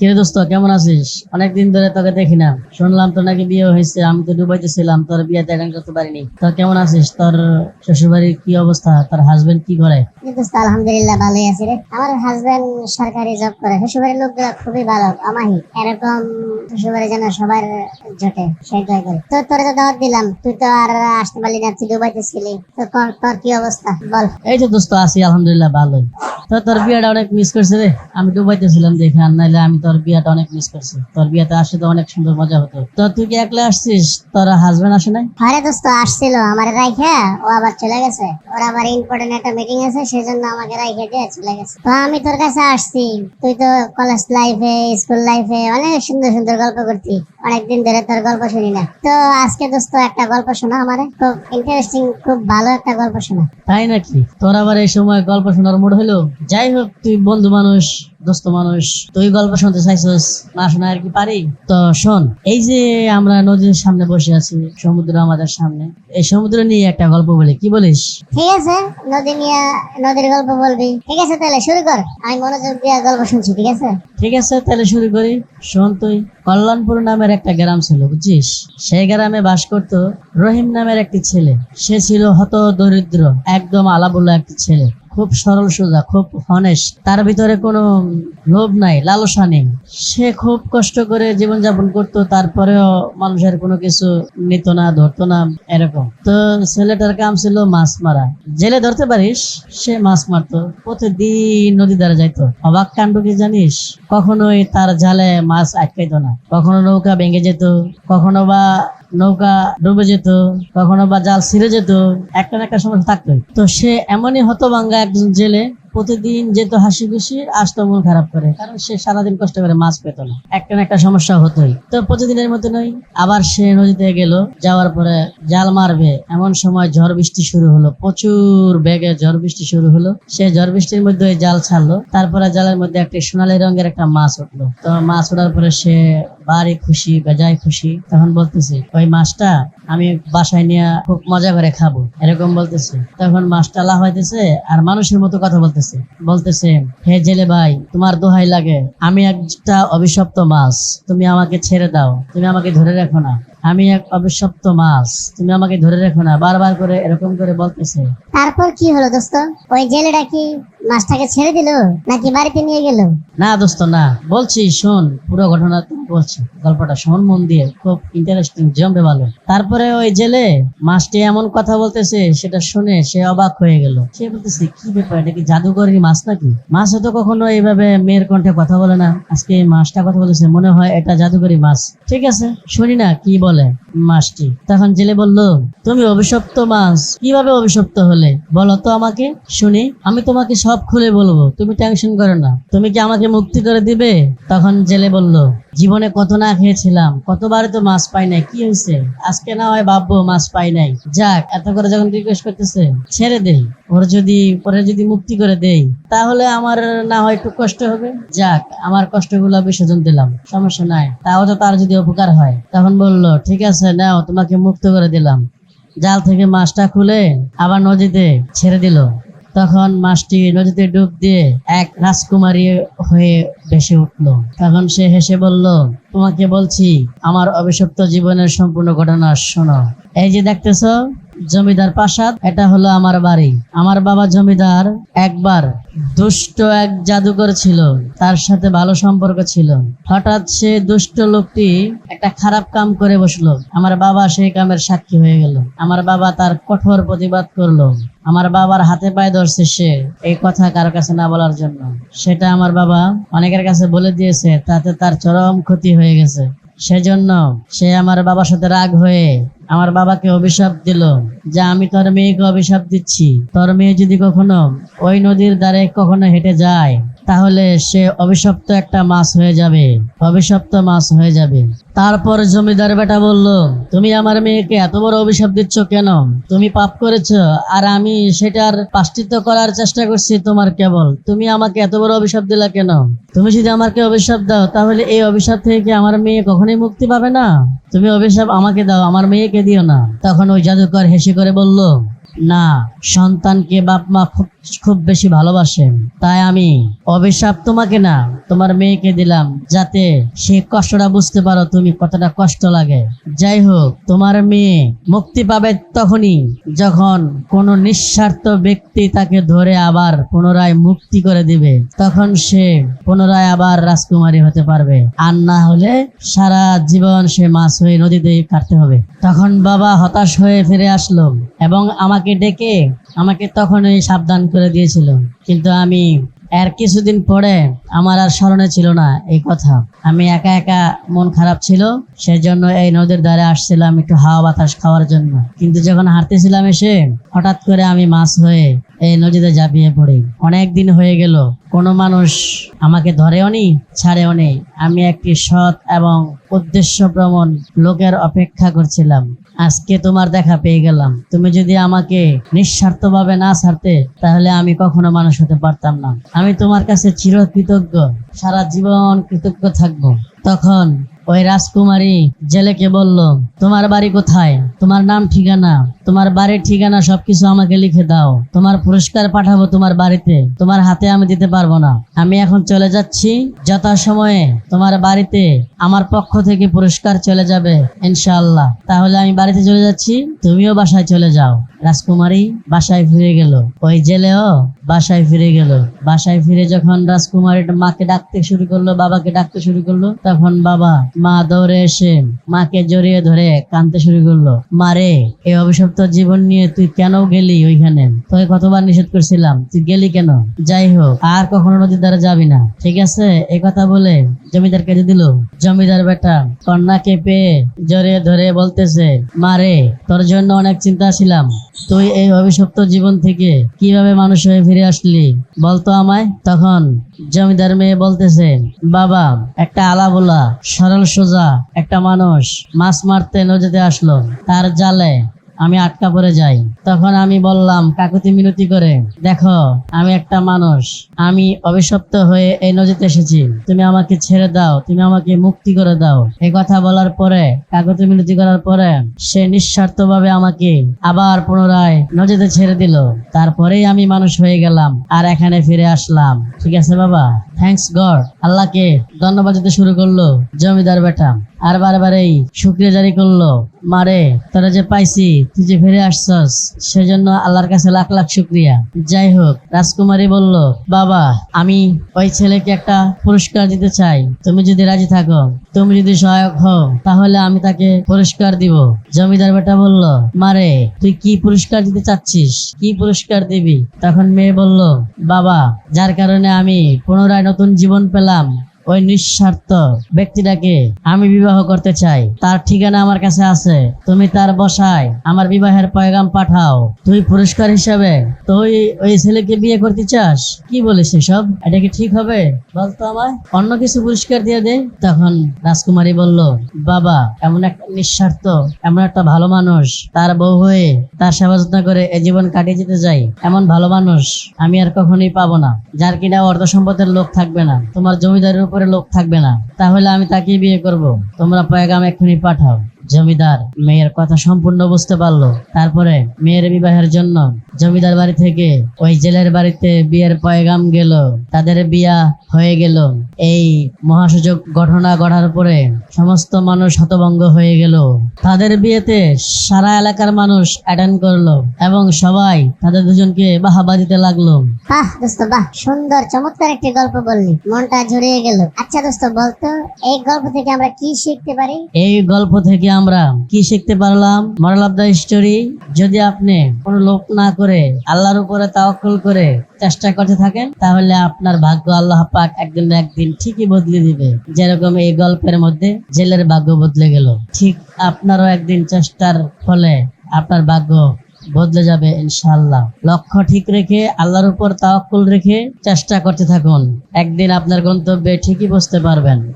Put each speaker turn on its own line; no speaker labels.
কিরে দোস্ত কেমন আছিস? অনেকদিন ধরে তোকে দেখি না। শুনলাম তো নাকি বিয়ে হয়েছে আমি তো দুবাইতে ছিলাম তোর বিয়েতে অ্যাটেন্ড করতে পারিনি। তো কেমন আছিস? তোর শ্বশুরবাড়ির কি অবস্থা? তোর হাজবেন্ড কি করে?
দোস্ত আলহামদুলিল্লাহ ভালোই আছি রে। আমার হাজবেন্ড সরকারি জব করে। শ্বশুরবাড়ির লোকগুলো খুবই ভালো আমাহি এরকম শ্বশুরবাড়ি যেন সবার জোটে সেটাই করে। তো তোরে তো দাওয়াত দিলাম তুই তো আর আসতে পারলি না তুই দুবাইতে ছিলি তো তোর- তোর কি অবস্থা? বল।
এই তো দোস্ত আছি আলহামদুলিল্লাহ ভালোই। তো তোর বিয়েটা অনেক মিস করছে রে। আমি দুবাইতে ছিলাম দেখে আর নাইলে আমি তোর বিয়েটা অনেক মিস করছি। তোর বিয়েতে আসলে তো অনেক সুন্দর মজা হতো। তো তুই কি একলা আসছিস? তোর হাজবেন্ড আসে নাই?
আরে দোস্ত, আসছিল। আমার রাইখা, ও আবার চলে গেছে। ওর আবার ইম্পর্টেন্ট একটা মিটিং আছে, সেজন্য আমাকে রাইখে দিয়ে চলে গেছে। তো আমি তোর কাছে আসছি। তুই তো কলেজ লাইফে স্কুল লাইফে অনেক সুন্দর সুন্দর গল্প করতি। অনেকদিন ধরে তোর গল্প শুনি না। তো আজকে দোস্ত একটা গল্প শোনা আমারে। খুব ইন্টারেস্টিং খুব ভালো একটা গল্প শোনা।
তাই নাকি? তোর আবার এই সময় গল্প শোনার মুড হলো? যাই হোক তুই বন্ধু মানুষ দোস্ত মানুষ তুই গল্প শুনতে চাইছিস না শোনা আর কি পারি? তো শোন এই যে আমরা নদীর সামনে বসে আছি সমুদ্র আমাদের সামনে এই সমুদ্র নিয়ে একটা গল্প বলি কি বলিস?
ঠিক আছে নদী নিয়ে নদীর গল্প বলবি। ঠিক আছে তাহলে শুরু কর। আমি মনোযোগ দিয়ে গল্প শুনছি ঠিক আছে?
ঠিক আছে তাহলে শুরু করি। শোন তুই। কল্যাণপুর নামের একটা গ্রাম ছিল বুঝিস সেই গ্রামে বাস করত রহিম নামের একটি ছেলে। সে ছিল হত দরিদ্র একদম আলাবুল্লা একটি ছেলে। খুব সরল সোজা, খুব হনেস্ট তার ভিতরে কোনো লোভ নাই, লালসা নেই। সে খুব কষ্ট করে জীবনযাপন করত, তারপরেও মানুষের কোনো কিছু নিত না, ধরতো না, এরকম। তো ছেলেটার কাম ছিল মাছ মারা। জেলে ধরতে পারিস? সে মাছ মারতো। প্রতিদিন নদী ধারে যাইতো। অবাক কাণ্ড কি জানিস? কখনোই তার জালে মাছ আটকাইতো না। কখনো নৌকা ভেঙে যেত। কখনো বা নৌকা ডুবে যেত, কখনো বা জাল ছিঁড়ে যেত, একটা না একটা সমস্যা থাকতো তো সে এমনই হতভাঙ্গা একজন জেলে প্রতিদিন যেত হাসি খুশি, আসতো মন খারাপ করে, কারণ সে সারাদিন কষ্ট করে মাছ পেত না। একটা না একটা সমস্যা হতোই। তো প্রতিদিনের মতো নয় আবার সে নদীতে গেল, যাওয়ার পরে জাল মারবে, এমন সময় ঝড় বৃষ্টি শুরু হলো, প্রচুর বেগে ঝড় বৃষ্টি শুরু হলো। সে ঝড় বৃষ্টির মধ্যে জাল ছাড়লো, তারপরে জালের মধ্যে একটি সোনালী রঙের একটা মাছ উঠল। তো মাছ ওঠার পরে সে বাড়ি খুশি, বেজায় খুশি, তখন বলতেছে, ওই মাছটা আমি বাসায় নিয়ে খুব মজা করে খাব এরকম বলতেছে। তখন মাছটা লাফাইতেছে আর মানুষের মতো কথা বলতেছে। বলতেছে হে জেলে ভাই তোমার দোহাই লাগে। আমি একটা অভিশপ্ত মাছ তুমি আমাকে ছেড়ে দাও তুমি আমাকে ধরে রাখো না। আমি এক অভিশপ্ত মাছ তুমি আমাকে ধরে রাখো না। বারবার করে এরকম করে বলতেছে।
তারপর কি হলো দোস্ত? ওই জেলেটা কি মাছটাকে ছেড়ে দিল নাকি বাড়িতে নিয়ে গেল?
না দোস্ত না। বলছি শোন পুরো ঘটনা বলছি গল্পটা শোন মন দিয়ে খুব ইন্টারেস্টিং জমবে ভালো। তারপরে ওই জেলে মাছটি এমন কথা বলতেছে, সেটা শুনে সে অবাক হয়ে গেল। সে বলতেছে, কি ব্যাপার, এটা কি জাদুকরি মাছ নাকি? মাছ হয়তো কখনো এইভাবে মেয়ের কণ্ঠে কথা বলে না। আজকে এই মাছটা কথা বলেছে, মনে হয় এটা জাদুকরি মাছ। ঠিক আছে, শুনি না কি বলে মাছটি। তখন জেলে বলল, তুমি অভিশপ্ত মাছ, কীভাবে অভিশপ্ত হলে? বলো তো আমাকে, শুনি। আমি তোমাকে সব খুলে বলব, তুমি টেনশন করো না। তুমি কি আমাকে মুক্তি করে দিবে? তখন জেলে বলল জীবনে কত না খেয়েছিলাম, কতবার তো মাছ পাই নাই, কি হয়েছে আজকে না হয় ভাববো মাছ পাই নাই। যাক, এত করে যখন রিকোয়েস্ট করতেছে, ছেড়ে দেই। ওর যদি, পরে যদি মুক্তি করে দেই, তাহলে আমার না হয় একটু কষ্ট হবে। যাক, আমার কষ্টগুলো বিসর্জন দিলাম, সমস্যা নাই। তাও তো তার যদি উপকার হয়, তখন বলল, ঠিক আছে, নাও, তোমাকে মুক্ত করে দিলাম। জাল থেকে মাছটা খুলে আবার নদীতে ছেড়ে দিল। তখন মাছটি নদীতে ডুব দিয়ে এক রাজকুমারী হয়ে ভেসে উঠল। তখন সে হেসে বলল, তোমাকে বলছি, আমার অভিশপ্ত জীবনের সম্পূর্ণ ঘটনা শোনো। এই যে দেখতেছ জমিদার প্রাসাদ এটা হলো আমার বাড়ি। আমার বাবা জমিদার একবার দুষ্ট এক জাদুকর ছিল, তার সাথে ভালো সম্পর্ক ছিল। হঠাৎ সে দুষ্ট লোকটি একটা খারাপ কাম করে বসল। আমার বাবা সেই কামের সাক্ষী হয়ে গেল। আমার বাবা তার কঠোর প্রতিবাদ করল। আমার বাবার হাতে পায়ে ধরছে সে এই কথা কারও কাছে না বলার জন্য। সেটা আমার বাবা অনেকের কাছে বলে দিয়েছে, তাতে তার চরম ক্ষতি হয়ে গেছে। সেজন্য সে আমার বাবার সাথে রাগ হয়ে আমার বাবাকে অভিশাপ দিল যে আমি তোর মেয়েকে অভিশাপ দিচ্ছি। তোর মেয়ে যদি কখনো ওই নদীর দ্বারে কখনো হেঁটে যায়, তাহলে সে অভিশপ্ত একটা মাছ হয়ে যাবে। অভিশপ্ত মাছ হয়ে যাবে। তারপর জমিদার বেটা বলল, তুমি আমার মেয়েকে এত বড় অভিশাপ দিচ্ছ কেন? তুমি পাপ করেছ, আর আমি সেটার পাশ্চিত্য করার চেষ্টা করছি তোমার কেবল। তুমি আমাকে এত বড় অভিশাপ দিলা কেন? তুমি যদি আমাকে অভিশাপ দাও, তাহলে এই অভিশাপ থেকে আমার মেয়ে কখনোই মুক্তি পাবে না? তুমি অভিশাপ আমাকে দাও, আমার মেয়েকে দিও না। তখন ওই জাদুকর হেসে করে বলল, না, সন্তানকে বাপ মা খুব খুব বেশি ভালোবাসে। তাই আমি অভিশাপ তোমাকে না, তোমার মেয়েকে দিলাম যাতে সে কষ্টটা বুঝতে পারো তুমি কতটা কষ্ট লাগে। যাই হোক, তোমার মেয়ে মুক্তি পাবে তখনই যখন কোনো নিঃস্বার্থ ব্যক্তি তাকে ধরে আবার পুনরায় মুক্তি করে দিবে। তখন সে পুনরায় আবার রাজকুমারী হতে পারবে। আর না হলে সারা জীবন সে মাছ হয়ে নদীতে কাটতে হবে। তখন বাবা হতাশ হয়ে ফিরে আসলো এবং আমাকে ডেকে আমাকে তখনই সাবধান করে দিয়েছিল। কিন্তু আমি এর কিছুদিন পরে আমার আর স্মরণে ছিল না এই কথা। আমি একা একা মন খারাপ ছিল, সেজন্য এই নদীর ধারে আসছিলাম একটু হাওয়া বাতাস খাওয়ার জন্য। কিন্তু যখন হাঁটতেছিলাম এসে হঠাৎ করে আমি মাছ হয়ে এই নদীতে ঝাঁপিয়ে পড়ি। অনেক দিন হয়ে গেল, কোনো মানুষ আমাকে ধরেও নি, ছাড়েও নি আমি একটি সৎ এবং উদ্দেশ্যপ্রমণ লোকের অপেক্ষা করছিলাম। আজকে তোমার দেখা পেয়ে গেলাম। তুমি যদি আমাকে নিঃস্বার্থ ভাবে না ছাড়তে, তাহলে আমি কখনো মানুষ হতে পারতাম না। আমি তোমার কাছে চির কৃতজ্ঞ সারা জীবন কৃতজ্ঞ থাকব। তখন ওই রাজকুমারী জেলেকে বলল, তোমার বাড়ি কোথায়? তোমার নাম ঠিকানা? তোমার বাড়ির ঠিকানা সবকিছু আমাকে লিখে দাও। তোমার পুরস্কার পাঠাবো তোমার বাড়িতে। তোমার হাতে আমি দিতে পারব না। আমি এখন চলে যাচ্ছি যথাসময়ে তোমার বাড়িতে। আমার পক্ষ থেকে পুরস্কার চলে যাবে, ইনশাআল্লাহ। তাহলে আমি বাড়িতে চলে যাচ্ছি, তুমিও বাসায় চলে যাও। রাজকুমারী বাসায় ফিরে গেল। ওই জেলেও বাসায় ফিরে গেল। বাসায় ফিরে যখন রাজকুমারী মাকে ডাকতে শুরু করল, বাবাকে ডাকতে শুরু করল, তখন বাবা মা দৌড়ে এসে মাকে জড়িয়ে ধরে কাঁদতে শুরু করল। মারে এই অভিশপ্ত জীবন নিয়ে তুই কেন গেলি ওইখানে? তোকে কতবার নিষেধ করছিলাম, তুই গেলি কেন? যাই হোক, আর কখনো নদীর দ্বারা যাবি না, ঠিক আছে? এই কথা বলে জমিদার কেটে দিল। জমিদার বেটা কন্যাকে পেয়ে জড়িয়ে ধরে বলতেছে মারে তোর জন্য অনেক চিন্তা ছিলাম। তুই এই অভিশপ্ত জীবন থেকে কীভাবে মানুষ হয়ে ফিরে আসলি? বলতো আমায়? তখন জমিদার মেয়ে বলতেছে, বাবা, একটা আলা বলা, সরল সোজা, একটা মানুষ মাছ মারতে নদীতে আসলো, তার জালে আমি আটকা পড়ে যাই। তখন আমি বললাম কাকুতি মিনতি করে। দেখো, আমি একটা মানুষ। আমি অভিশপ্ত হয়ে এই নদীতে এসেছি। তুমি আমাকে ছেড়ে দাও। তুমি আমাকে মুক্তি করে দাও। এই কথা বলার পরে কাকুতি মিনতি করার পরে, সে নিঃস্বার্থভাবে আমাকে আবার পুনরায় নদীতে ছেড়ে দিল। তারপরেই আমি মানুষ হয়ে গেলাম আর এখানে ফিরে আসলাম। ঠিক আছে বাবা? থ্যাঙ্কস গড আল্লাহকে ধন্যবাদ দিতে শুরু করল জমিদার বেটা। আর বারবার এই শুক্রিয়া জারি করল, মারে, তোরা যে পাইছি, তুই যে ফিরে আসছস, সেজন্য আল্লাহর কাছে লাখ লাখ শুক্রিয়া। যাই হোক, রাজকুমারী বলল, বাবা, আমি ওই ছেলেকে একটা পুরস্কার দিতে চাই। তুমি যদি রাজি থাকো, তুমি যদি সহায়ক হও, তাহলে আমি তাকে পুরস্কার দিব। জমিদার বেটা বলল, মারে, তুই কি পুরস্কার দিতে চাচ্ছিস? কি পুরস্কার দিবি? তখন মেয়ে বলল, বাবা, যার কারণে আমি পুনরায় নতুন জীবন পেলাম। ওই নিঃস্বার্থ ব্যক্তিটাকে আমি বিবাহ করতে চাই। তার ঠিকানা আমার কাছে আছে। তুমি তার বসায় আমার বিবাহের পয়গাম পাঠাও। তুই পুরস্কার হিসাবে তুই ওই ছেলেকে বিয়ে করতে চাস? কি বলিস সব এটা কি ঠিক হবে? বলতো আমায়। অন্য কিছু পুরস্কার দিয়ে দে। তখন রাজকুমারী বলল, বাবা, এমন একটা নিঃস্বার্থ, এমন একটা ভালো মানুষ, তার বউ হয়ে তার সেবা যত্ন করে এ জীবন কাটিয়ে যেতে যাই এমন ভালো মানুষ আমি আর কখনোই পাবো না। যার কিনা অর্ধ সম্পদের লোক থাকবে না। তোমার জমিদারের উপরে লোক থাকবে না। তাহলে আমি তাকেই বিয়ে করব। তোমরা পয়গাম এক্ষুনি পাঠাও। জমিদার, মেয়ের কথা সম্পূর্ণ বুঝতে পারল। তারপরে মেয়ের বিবাহের জন্য জমিদার বাড়ি থেকে ওই জেলের বাড়িতে বিয়ের পয়গাম গেল। তাদের বিয়া হয়ে গেল। এই মহাসূচক ঘটনা ঘটার পরে সমস্ত মানুষ হতভঙ্গ হয়ে গেল। তাদের বিয়েতে সারা এলাকার মানুষ অ্যাটেন্ড করল এবং সবাই তাদের দুজনকে বাহাবা দিতে লাগল।
বাহ দোস্ত বাহ সুন্দর চমৎকার একটি গল্প বললি। মনটা জড়িয়ে গেল। আচ্ছা দোস্ত বলতো এই গল্প থেকে আমরা কি শিখতে পারি?
এই গল্প থেকে আমরা কি শিখতে পারলাম? মরাল অফ দ্য স্টোরি যদি আপনি কোনো লোক না করে, আল্লাহর উপরে তাওয়াক্কুল করে চেষ্টা করতে থাকেন, তাহলে আপনার ভাগ্য আল্লাহ পাক একদিন একদিন ঠিকই বদলে দিবে। যেরকম এই গল্পের মধ্যে জেলের ভাগ্য বদলে গেল। ঠিক আপনারও একদিন চেষ্টার ফলে আপনার ভাগ্য বদলে যাবে ইনশাআল্লাহ। লক্ষ্য ঠিক রেখে, আল্লাহর উপর তাওয়াক্কুল রেখে চেষ্টা করতে থাকুন। একদিন আপনার গন্তব্যে ঠিকই বুঝতে পারবেন।